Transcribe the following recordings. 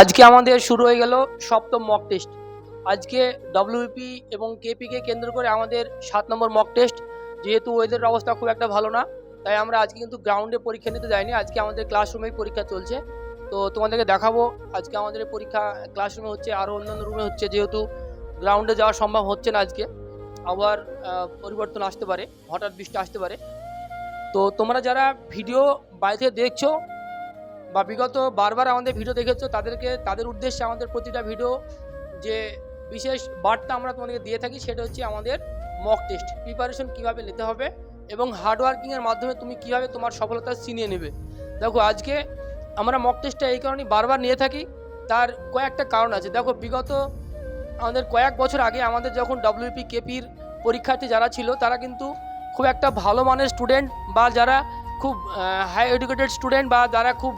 আজকে আমাদের শুরু হয়ে গেল সপ্তম মক টেস্ট আজকে ডব্লিউপি এবং কেপিকে কেন্দ্র করে আমাদের সাত নম্বর মক টেস্ট যেহেতু ওয়েদারের অবস্থা খুব একটা ভালো না, তাই আমরা আজকে কিন্তু গ্রাউন্ডে পরীক্ষা নিতে যাইনি। আজকে আমাদের ক্লাসরুমেই পরীক্ষা চলছে। তো তোমাদেরকে দেখাবো, আজকে আমাদের পরীক্ষা ক্লাসরুমে হচ্ছে আরও অন্যান্য রুমে হচ্ছে, যেহেতু গ্রাউন্ডে যাওয়া সম্ভব হচ্ছে না আজকে। আবার পরিবর্তন আসতে পারে, হঠাৎ বৃষ্টি আসতে পারে। তো তোমরা যারা ভিডিও বাড়িতে দেখছ বা বিগত বারবার আমাদের ভিডিও দেখেছ, তাদেরকে, তাদের উদ্দেশ্যে আমাদের প্রতিটা ভিডিও যে বিশেষ বার্তা আমরা তোমাদেরকে দিয়ে থাকি, সেটা হচ্ছে আমাদের মক টেস্ট প্রিপারেশন কীভাবে নিতে হবে এবং হার্ডওয়ার্কিংয়ের মাধ্যমে তুমি কীভাবে তোমার সফলতা ছিনিয়ে নেবে। দেখো, আজকে আমরা মক টেস্টটা এই কারণেই বারবার নিয়ে থাকি, তার কয়েকটা কারণ আছে। দেখো, বিগত আমাদের কয়েক বছর আগে আমাদের যখন ডব্লিউপি কেপির পরীক্ষার্থী যারা ছিল, তারা কিন্তু খুব একটা ভালো মানের স্টুডেন্ট বা যারা খুব হাই এডুকেটেড স্টুডেন্ট বা যারা খুব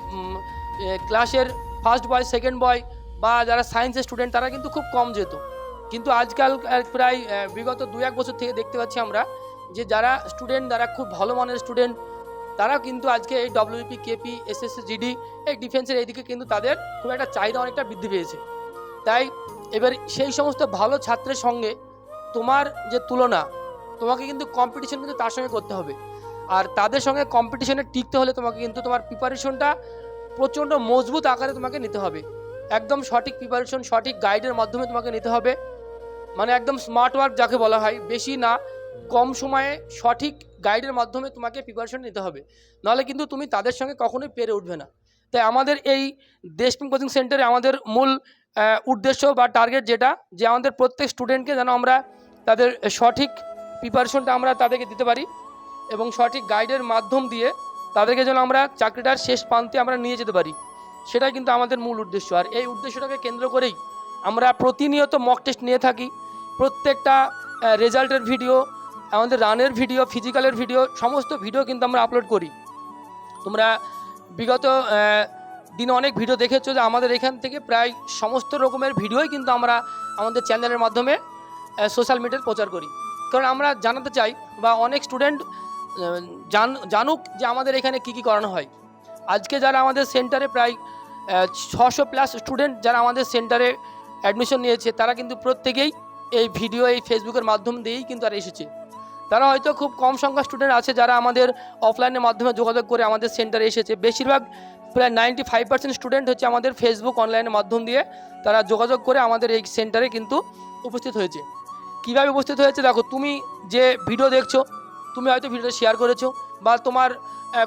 ক্লাসের ফার্স্ট বয় সেকেন্ড বয় বা যারা সায়েন্সের স্টুডেন্ট তারা কিন্তু খুব কম যেত। কিন্তু আজকাল প্রায় বিগত দু এক বছর থেকে দেখতে পাচ্ছি আমরা যে যারা স্টুডেন্ট যারা খুব ভালো মানের স্টুডেন্ট তারা কিন্তু আজকে এই ডব্লিউপি কেপি এসএসসি জিডি এই ডিফেন্সের এইদিকে কিন্তু তাদের খুব একটা চাহিদা অনেকটা বৃদ্ধি পেয়েছে। তাই এবার সেই সমস্ত ভালো ছাত্রের সঙ্গে তোমার যে তুলনা, তোমাকে কিন্তু কম্পিটিশন কিন্তু তার সঙ্গে করতে হবে। আর তাদের সঙ্গে কম্পিটিশনে টিকতে হলে তোমাকে কিন্তু তোমার প্রিপারেশনটা প্রচণ্ড মজবুত আকারে তোমাকে নিতে হবে। একদম সঠিক প্রিপারেশন সঠিক গাইডের মাধ্যমে তোমাকে নিতে হবে। মানে একদম স্মার্ট ওয়ার্ক যাকে বলা হয়। বেশি না, কম সময়ে সঠিক গাইডের মাধ্যমে তোমাকে প্রিপারেশন নিতে হবে। নাহলে কিন্তু তুমি তাদের সঙ্গে কখনোই পেরে উঠবে না। তাই আমাদের এই দেশপিং কোচিং সেন্টারে আমাদের মূল উদ্দেশ্য বা টার্গেট যেটা, যে আমাদের প্রত্যেক স্টুডেন্টকে যেন আমরা তাদের সঠিক প্রিপারেশনটা আমরা তাদেরকে দিতে পারি। এবং সঠিক গাইডের মাধ্যম দিয়ে তাদেরকে যেন আমরা চাকরিটার শেষ প্রান্তে আমরা নিয়ে যেতে পারি। সেটাই কিন্তু আমাদের মূল উদ্দেশ্য। আর এই উদ্দেশ্যটাকে কেন্দ্র করেই আমরা প্রতিনিয়ত মক টেস্ট নিয়ে থাকি। প্রত্যেকটা রেজাল্টের ভিডিও আমাদের রানের ভিডিও ফিজিক্যালের ভিডিও সমস্ত ভিডিও কিন্তু আমরা আপলোড করি। তোমরা বিগত দিনে অনেক ভিডিও দেখেছ যে আমাদের এখান থেকে প্রায় সমস্ত রকমের ভিডিওই কিন্তু আমরা আমাদের চ্যানেলের মাধ্যমে সোশ্যাল মিডিয়ায় প্রচার করি। কারণ আমরা জানাতে চাই বা অনেক স্টুডেন্ট জান, জানুক যে আমাদের এখানে কী কী করানো হয়। আজকে যারা আমাদের সেন্টারে প্রায় ছশো প্লাস স্টুডেন্ট যারা আমাদের সেন্টারে অ্যাডমিশন নিয়েছে, তারা কিন্তু প্রত্যেকেই এই ভিডিও, এই ফেসবুকের মাধ্যম দিয়েই কিন্তু তারা এসেছে। তারা হয়তো খুব কম সংখ্যা স্টুডেন্ট আছে যারা আমাদের অফলাইনের মাধ্যমে যোগাযোগ করে আমাদের সেন্টারে এসেছে। বেশিরভাগ প্রায় নাইনটি ফাইভ পার্সেন্ট স্টুডেন্ট হচ্ছে আমাদের ফেসবুক অনলাইনের মাধ্যম দিয়ে তারা যোগাযোগ করে আমাদের এই সেন্টারে কিন্তু উপস্থিত হয়েছে। কীভাবে উপস্থিত হয়েছে? দেখো, তুমি যে ভিডিও দেখছ তুমি হয়তো ভিডিওটা শেয়ার করেছ বা তোমার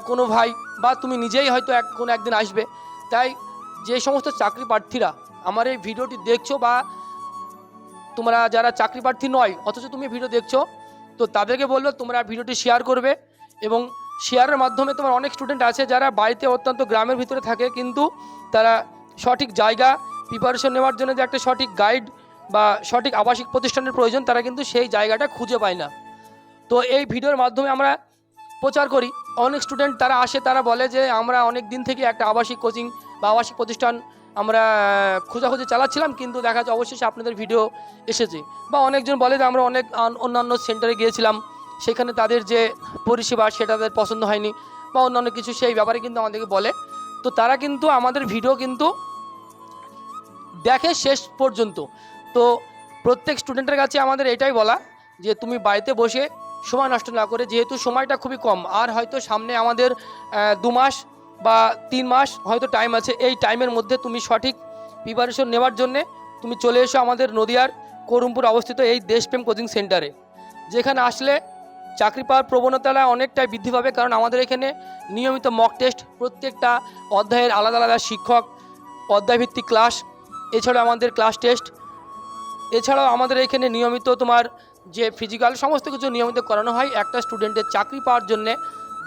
কোনো ভাই বা তুমি নিজেই হয়তো এক, কোনো একদিন আসবে। তাই যে সমস্ত চাকরি প্রার্থীরা আমার এই ভিডিওটি দেখছ বা তোমরা যারা চাকরি প্রার্থী নয়, অথচ তুমি ভিডিও দেখছ, তো তাদেরকে বলব তোমরা ভিডিওটি শেয়ার করবে এবং শেয়ারের মাধ্যমে তোমার অনেক স্টুডেন্ট আছে যারা বাড়িতে অত্যন্ত গ্রামের ভিতরে থাকে, কিন্তু তারা সঠিক জায়গা প্রিপারেশন নেওয়ার জন্য যে একটা সঠিক গাইড বা সঠিক আবাসিক প্রতিষ্ঠানের প্রয়োজন, তারা কিন্তু সেই জায়গাটা খুঁজে পায় না। তো এই ভিডিওর মাধ্যমে আমরা প্রচার করি। অনেক স্টুডেন্ট তারা আসে, তারা বলে যে আমরা অনেক দিন থেকে একটা আবাসিক কোচিং বা আবাসিক প্রতিষ্ঠান আমরা খোঁজাখুঁজি চালাচ্ছিলাম, কিন্তু দেখা যাচ্ছে অবশেষে আপনাদের ভিডিও এসেছে। বা অনেকজন বলে যে আমরা অনেক অন্যান্য সেন্টারে গিয়েছিলাম, সেখানে তাদের যে পরিষেবা সেটা তাদের পছন্দ হয়নি বা অন্যান্য কিছু সেই ব্যাপারে কিন্তু আমাদেরকে বলে। তো তারা কিন্তু আমাদের ভিডিও কিন্তু দেখে শেষ পর্যন্ত। তো প্রত্যেক স্টুডেন্টের কাছে আমাদের এটাই বলা যে তুমি বাড়িতে বসে সময় নষ্ট না করে, যেহেতু সময়টা খুবই কম, আর হয়তো সামনে আমাদের দু মাস বা তিন মাস হয়তো টাইম আছে, এই টাইমের মধ্যে তুমি সঠিক প্রিপারেশন নেওয়ার জন্যে তুমি চলে এসো আমাদের নদিয়ার করুমপুর অবস্থিত এই দেশপ্রেম কোচিং সেন্টারে যেখানে আসলে চাকরি পাওয়ার প্রবণতাটা অনেকটাই বৃদ্ধি পাবে, কারণ আমাদের এখানে নিয়মিত মক টেস্ট প্রত্যেকটা অধ্যায়ের আলাদা আলাদা শিক্ষক, অধ্যায়ভিত্তিক ক্লাস এছাড়াও আমাদের ক্লাস টেস্ট এছাড়াও আমাদের এখানে নিয়মিত তোমার যে ফিজিক্যাল সমস্ত কিছু নিয়মিত করানো হয়, একটা স্টুডেন্টের চাকরি পাওয়ার জন্যে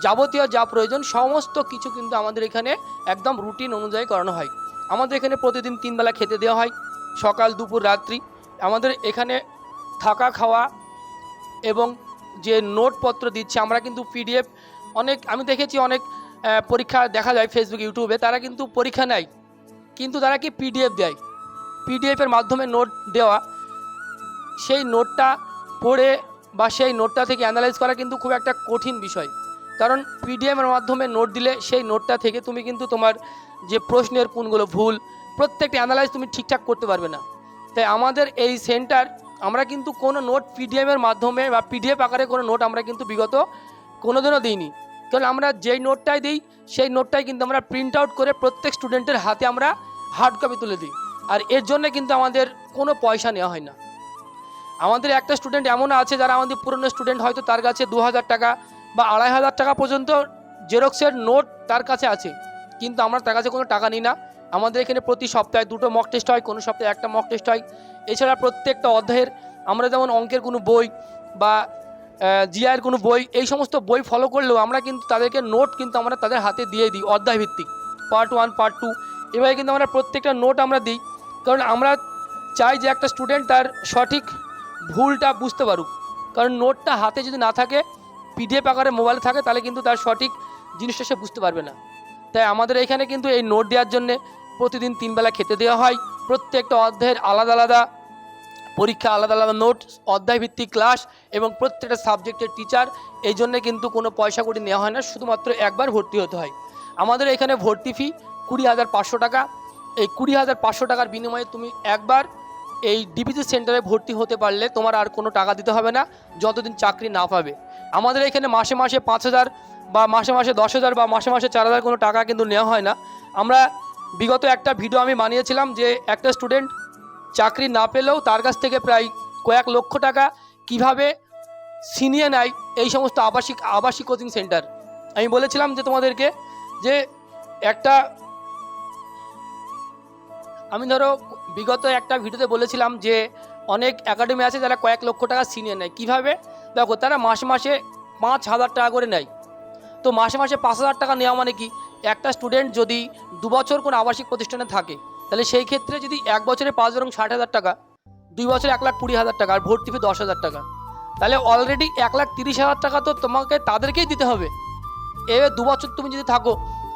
যাবতীয় যা প্রয়োজন, সমস্ত কিছু কিন্তু আমাদের এখানে একদম রুটিন অনুযায়ী করানো হয়। আমাদের এখানে প্রতিদিন তিনবেলা খেতে দেওয়া হয়, সকাল, দুপুর, রাত্রি। আমাদের এখানে থাকা, খাওয়া এবং যে নোটপত্র দিচ্ছে, আমরা কিন্তু পিডিএফ অনেক, আমি দেখেছি অনেক পরীক্ষা দেখা যায় ফেসবুক ইউটিউবে তারা কিন্তু পরীক্ষা নেয়, কিন্তু তারা কি পিডিএফ দেয়? পিডিএফের মাধ্যমে নোট দেওয়া, সেই নোটটা পড়ে বা সেই নোটটা থেকে অ্যানালাইজ করা কিন্তু খুব একটা কঠিন বিষয়। কারণ পিডিএমের মাধ্যমে নোট দিলে সেই নোটটা থেকে তুমি কিন্তু তোমার যে প্রশ্নের কোনগুলো ভুল, প্রত্যেকটা অ্যানালাইজ তুমি ঠিকঠাক করতে পারবে না। তাই আমাদের এই সেন্টার আমরা কিন্তু কোনো নোট পিডিএমের মাধ্যমে বা পিডিএফ আকারে কোনো নোট আমরা কিন্তু বিগত কোনোদিনও দিইনি। কারণ আমরা যেই নোটটাই দিই, সেই নোটটাই কিন্তু আমরা প্রিন্ট আউট করে প্রত্যেক স্টুডেন্টের হাতে আমরা হার্ড কপি তুলে দিই। আর এর জন্য কিন্তু আমাদের কোনো পয়সা নেওয়া হয় না। আমাদের একটা স্টুডেন্ট এমন আছে যারা আমাদের পুরনো স্টুডেন্ট হয়তো তার কাছে দু হাজার টাকা বা আড়াই হাজার টাকা পর্যন্ত জেরক্সের নোট তার কাছে আছে। কিন্তু আমরা তার কাছে কোনো টাকা নিই না। আমাদের এখানে প্রতি সপ্তাহে দুটো মক টেস্ট হয়, কোনো সপ্তাহে একটা মক টেস্ট হয়। এছাড়া প্রত্যেকটা অধ্যায়ের আমরা যেমন অঙ্কের কোনো বই বা জিআইয়ের কোনো বই, এই সমস্ত বই ফলো করলেও আমরা কিন্তু তাদেরকে নোট কিন্তু আমরা তাদের হাতে দিয়ে দিই অধ্যায় ভিত্তিক পার্ট ওয়ান পার্ট টু এভাবে কিন্তু আমরা প্রত্যেকটা নোট আমরা দিই। কারণ আমরা চাই যে একটা স্টুডেন্ট তার সঠিক ভুলটা বুঝতে পারুক। কারণ নোটটা হাতে যদি না থাকে পিডিএফ আকারে মোবাইলে থাকে, তাহলে কিন্তু তার সঠিক জিনিসটা সে বুঝতে পারবে না। তাই আমাদের এখানে কিন্তু এই নোট দেওয়ার জন্যে প্রতিদিন তিনবেলা খেতে দেওয়া হয়। প্রত্যেকটা অধ্যায়ের আলাদা আলাদা পরীক্ষা, আলাদা আলাদা নোট অধ্যায় ভিত্তিক ক্লাস এবং প্রত্যেকটা সাবজেক্টের টিচার। এই জন্যে কিন্তু কোনো পয়সা কড়ি নেওয়া হয় না, শুধুমাত্র একবার ভর্তি হতে হয়। আমাদের এখানে ভর্তি ফি কুড়ি হাজার পাঁচশো টাকা। এই কুড়ি হাজার পাঁচশো টাকার বিনিময়ে তুমি একবার এই ডিপিসি সেন্টারে ভর্তি হতে পারলে তোমার আর কোনো টাকা দিতে হবে না, যতদিন চাকরি না পাবে। আমাদের এখানে মাসে মাসে পাঁচ হাজার বা মাসে মাসে দশ হাজার বা মাসে মাসে চার হাজার কোনো টাকা কিন্তু নেওয়া হয় না। আমরা বিগত একটা ভিডিও আমি বানিয়েছিলাম যে একটা স্টুডেন্ট চাকরি না পেলেও তার কাছ থেকে প্রায় কয়েক লক্ষ টাকা কীভাবে ছিনিয়ে নেয় এই সমস্ত আবাসিক আবাসিক কোচিং সেন্টার। আমি বলেছিলাম যে তোমাদেরকে যে একটা, আমি ধরো বিগত একটা ভিডিওতে বলেছিলাম যে অনেক একাডেমি আছে যারা কয়েক লক্ষ টাকা ছিনিয়ে নেয়। কীভাবে? দেখো, তারা মাসে মাসে পাঁচ হাজার টাকা করে নেয়। তো মাসে মাসে পাঁচ হাজার টাকা নেওয়া মানে কি? একটা স্টুডেন্ট যদি দু বছর কোনো আবাসিক প্রতিষ্ঠানে থাকে, তাহলে সেই ক্ষেত্রে যদি এক বছরে পাঁচ বরং ষাট হাজার টাকা, দুই বছরে এক লাখ কুড়ি হাজার টাকা আর ভর্তি ফি দশ হাজার টাকা, তাহলে অলরেডি এক লাখ তিরিশ হাজার টাকা তো তোমাকে তাদেরকেই দিতে হবে। এবার দু বছর তুমি যদি থাকো,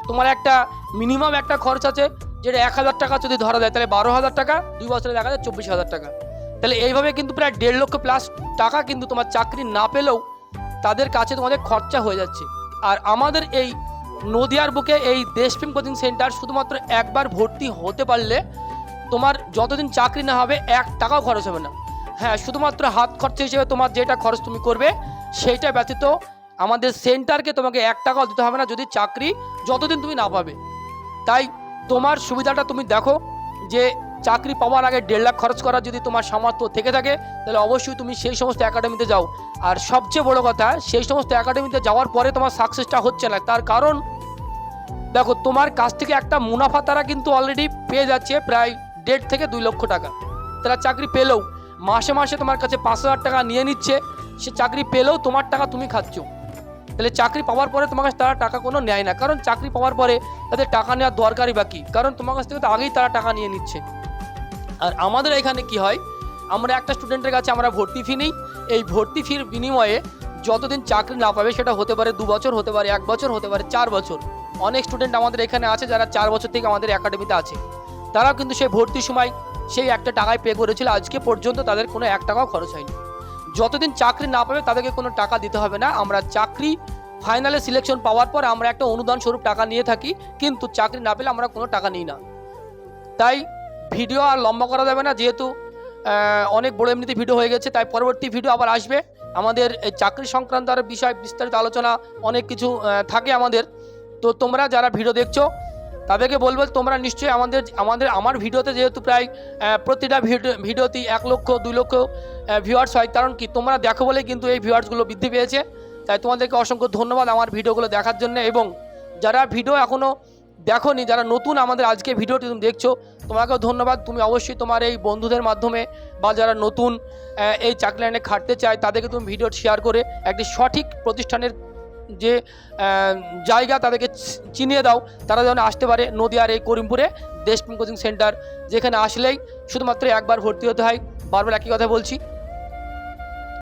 তোমার একটা মিনিমাম একটা খরচ আছে যেটা এক হাজার টাকা যদি ধরা যায়, তাহলে বারো হাজার টাকা, দুই বছরে দেখা যায় চব্বিশ হাজার টাকা। তাহলে এইভাবে কিন্তু প্রায় দেড় লক্ষ প্লাস টাকা কিন্তু তোমার চাকরি না পেলেও তাদের কাছে তোমাদের খরচা হয়ে যাচ্ছে। আর আমাদের এই নদিয়ার বুকে এই দেশপ্রেম কোচিং সেন্টার শুধুমাত্র একবার ভর্তি হতে পারলে তোমার যতদিন চাকরি না হবে, এক টাকাও খরচ হবে না। হ্যাঁ শুধুমাত্র হাত খরচা হিসেবে তোমার যেটা খরচ তুমি করবে, সেইটা ব্যতীত আমাদের সেন্টারকে তোমাকে এক টাকাও দিতে হবে না যদি চাকরি যতদিন তুমি না পাবে। তাই তোমার সুবিধাটা তুমি দেখো যে চাকরি পাওয়ার আগে দেড় লাখ খরচ করার যদি তোমার সামর্থ্য থেকে থাকে, তাহলে অবশ্যই তুমি সেই সমস্ত একাডেমিতে যাও। আর সবচেয়ে বড় কথা, সেই সমস্ত একাডেমিতে যাওয়ার পরে তোমার সাকসেসটা হচ্ছে না। তার কারণ, দেখো, তোমার কাছ থেকে একটা মুনাফা তারা কিন্তু অলরেডি পেয়ে যাচ্ছে প্রায় দেড় থেকে দুই লক্ষ টাকা। তারা চাকরি পেলেও, মাসে মাসে তোমার কাছে পাঁচ হাজার টাকা নিয়ে নিচ্ছে, সে চাকরি পেলেও তোমার টাকা তুমি খাচ্ছ। তাহলে চাকরি পাওয়ার পরে তোমার কাছে তারা টাকা কোনো নেয় না। কারণ চাকরি পাওয়ার পরে তাদের টাকা নেওয়ার দরকারই বাকি কারণ তোমার কাছ থেকে তো আগেই তারা টাকা নিয়ে নিচ্ছে। আর আমাদের এখানে কি হয়? আমরা একটা স্টুডেন্টের কাছে আমরা ভর্তি ফি নিই। এই ভর্তি ফির বিনিময়ে যতদিন চাকরি না পাবে, সেটা হতে পারে দু বছর, হতে পারে এক বছর, হতে পারে চার বছর। অনেক স্টুডেন্ট আমাদের এখানে আছে যারা চার বছর থেকে আমাদের একাডেমিতে আছে। তারাও কিন্তু সেই ভর্তির সময় সেই একটা টাকায় পে করেছিল। আজকে পর্যন্ত তাদের কোনো এক টাকাও খরচ হয়নি। যতদিন চাকরি না পাবে তাদেরকে কোনো টাকা দিতে হবে না। আমরা চাকরি ফাইনালে সিলেকশন পাওয়ার পর আমরা একটা অনুদান স্বরূপ টাকা নিয়ে থাকি, কিন্তু চাকরি না পেলে আমরা কোনো টাকা নিই না। তাই ভিডিও আর লম্বা করা যাবে না, যেহেতু অনেক বড় এমনিতে ভিডিও হয়ে গেছে, তাই পরবর্তী ভিডিও আবার আসবে। আমাদের এই চাকরি সংক্রান্ত আর বিষয়, বিস্তারিত আলোচনা অনেক কিছু থাকে আমাদের। তো তোমরা যারা ভিডিও দেখছ তাদেরকে বলব, তোমরা নিশ্চয়ই আমাদের আমাদের, আমার ভিডিওতে যেহেতু প্রায় প্রতিটা ভিডিও ভিডিওতেই এক লক্ষ, দুই লক্ষ ভিউয়ার্স হয়। কারণ কি, তোমরা দেখো বলে কিন্তু এই ভিউয়ার্সগুলো বৃদ্ধি পেয়েছে। তাই তোমাদেরকে অসংখ্য ধন্যবাদ আমার ভিডিওগুলো দেখার জন্য। এবং যারা ভিডিও এখনও দেখোনি, যারা নতুন আমাদের আজকে ভিডিওটি তুমি দেখছ, তোমাকেও ধন্যবাদ। তুমি অবশ্যই তোমার এই বন্ধুদের মাধ্যমে বা যারা নতুন এই চাকরি লাইনে খাটতে চায়, তাদেরকে তুমি ভিডিও শেয়ার করে একটি সঠিক প্রতিষ্ঠানের যে জায়গা তাদেরকে চিনিয়ে দাও। তারা যেন আসতে পারে নদীয়ার এই করিমপুরে দেশপ্রেম কোচিং সেন্টার, যেখানে আসলেই শুধুমাত্র একবার ভর্তি হতে হয়। বারবার একই কথা বলছি